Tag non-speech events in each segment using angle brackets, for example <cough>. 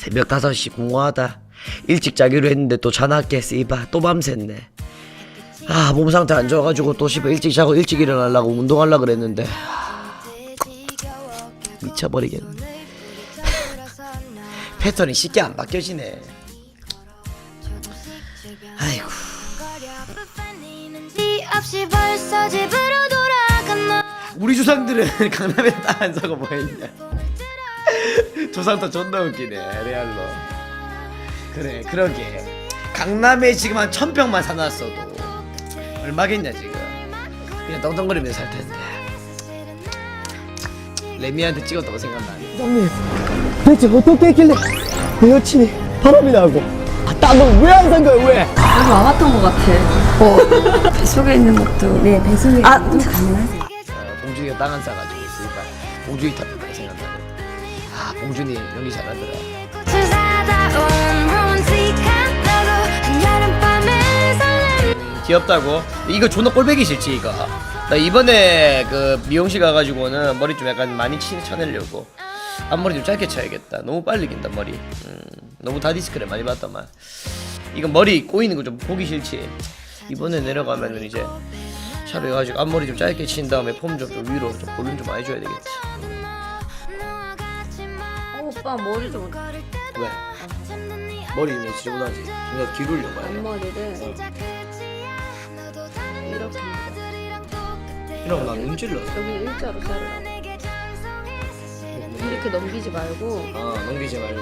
새벽 5시 공허하다. 일찍 자기로 했는데 또 전화할게 씨바 또 밤샜네. 아 몸 상태 안 좋아가지고 또 씨발 일찍 자고 일찍 일어나려고 운동하려고 그랬는데 아, 미쳐버리겠네. <laughs> 패턴이 쉽게 안 바뀌어지네. 아이고. 우리 조상들은 <laughs> 강남에 땅안 사고 뭐 했냐 조상도 존나 웃기네 레알로. 그래 그러게. 강남에 지금 한 천평만 사놨어도 얼마겠냐 지금. 그냥 떵떵거리면서 살 텐데. 레미한테 찍었다고 생각나네. 형님 대체 어떻게 했길래 내 여친이 바람이 나고? 아 땀은 왜안 산 거야 왜? 여기 와봤던 것 같아. <laughs> 뱃속에 있는 것도. 네, 배송이 아, 좀 가능하세요? 어, 봉준이가 땅 안 사가지고 있으니까 봉준이 탔다고 생각나네 아 봉준이 연기 잘하더라. 귀엽다고? 이거 존나 꼴배기 싫지 이거. 나 이번에 그 미용실 가가지고는 머리 좀 약간 많이 치, 쳐내려고. 앞머리 좀 짧게 쳐야겠다. 너무 빨리 긴다 머리. 음, 너무 다디스크를 많이 봤더만. 이거 머리 꼬이는 거 좀 보기 싫지. 이번에 내려가면은 이제 샵에 가지고 앞머리 좀 짧게 친 다음에 폼 좀 좀 위로 좀 볼륨 좀 많이 줘야 되겠지. 어, 오빠 머리 좀 왜? 머리 왜 지저분하지? 내가 뒤로 올려봐야 돼 앞머리를. 이렇게. 이러면 나 눈질러 여기 일자로 자르라고. 이렇게 넘기지 말고. 어 넘기지 말고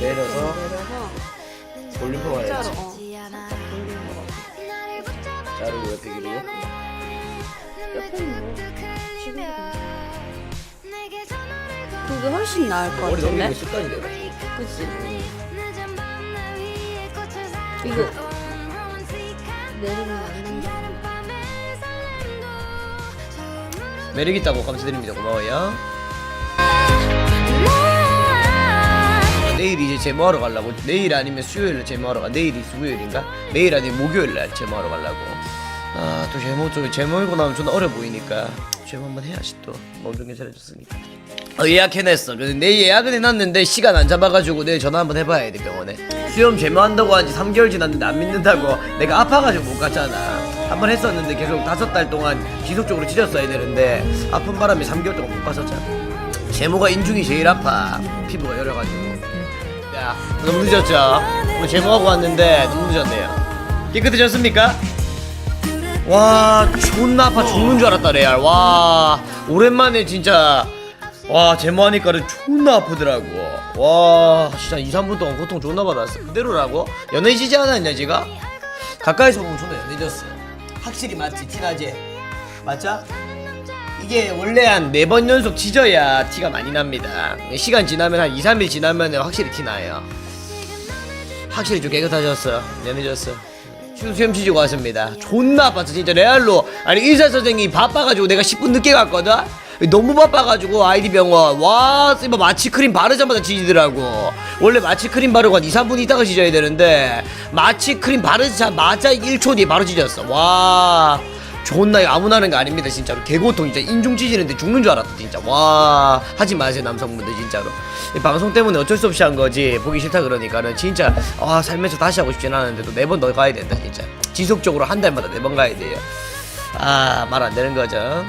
내려서 내려서 볼륨 일자로 어, 살짝 돌리는 거. 자르고 옆에 기르고 옆에는 뭐 지금 그게 훨씬 나을 것 머리 넘기는 같은데. 게 습관이 돼가지고. 그치? 이거 내리면 안 된다. 매력 있다고 감사드립니다. 고마워요. 내일 이제 제모하러 가려고. 내일 아니면 수요일에 제모하러 가. 내일이 수요일인가? 내일 아니면 목요일 날 제모하러 가려고. 아 또 제모 좀 제모이고 나면 존나 어려 보이니까. 제모 한번 해야지 또 몸 좀 괜찮아졌으니까. 어, 예약해냈어. 내일 예약은 해놨는데 시간 안 잡아가지고 내일 전화 한번 해봐야 돼 병원에. 수염 제모한다고 한 지 3개월 지났는데 안 믿는다고 내가 아파가지고 못 갔잖아. 한 번 했었는데 계속 다섯 달 동안 지속적으로 찢었어야 되는데 아픈 바람에 3개월 동안 못 갔었잖아. 제모가 인중이 제일 아파. 피부가 여려가지고. 야 너무 늦었죠? 오늘 제모하고 왔는데 너무 늦었네요. 깨끗해졌습니까? 와 존나 아파. 죽는 줄 알았다 레알. 와 오랜만에 진짜 와 제모하니까는 존나 아프더라고. 와 진짜 2, 3분 동안 고통 존나 받았어. 그대로라고? 연해지지 않았냐 지가? 가까이서 보면 존나 연해졌어. 확실히 맞지 티나지? 맞죠? 이게 원래 한 네 번 연속 찢어야 티가 많이 납니다. 시간 지나면 한 2, 3일 지나면 확실히 티나요. 확실히 좀 깨끗해졌어. 연해졌어. 수염 치지고 왔습니다. 존나 아팠어 진짜. 레알로. 아니 의사 선생님이 바빠가지고 내가 10분 늦게 갔거든 너무 바빠가지고 아이디 병원. 와 씨발 마취크림 바르자마자 지지더라고. 원래 마취크림 바르고 한 2, 3분 있다가 지져야 되는데 마취크림 바르자마자 1초 뒤에 바로 지졌어. 와 존나 아무나 하는 거 아닙니다 진짜로. 개고통 진짜. 인중 찢이는데 죽는 줄 알았다 진짜. 와 하지 마세요 남성분들 진짜로. 이 방송 때문에 어쩔 수 없이 한 거지. 보기 싫다 그러니까는 진짜 아 살면서 다시 하고 싶진 않은데 또네번더 가야 된다 진짜. 지속적으로 한 달마다 네 번 가야 돼요. 아 말 안 되는 거죠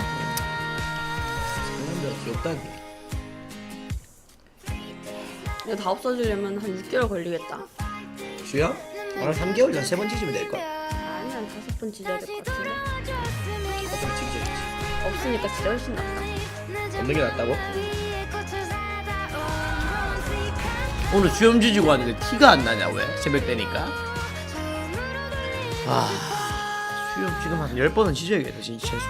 귀엽다니 이거 다 없어지려면 한 6개월 걸리겠다. 주야? 오늘 3개월 전 세번 찢으면 될걸 아니 한 다섯 번 찢어야 될 것 같은데. 어떻게 찢어야지 없으니까 진짜 훨씬 낫다. 없는 게 낫다고? 오늘 수염 지지고 왔는데 티가 안 나냐 왜? 새벽 되니까 아 수염 지금 한 10번은 지져야겠다 진짜 최소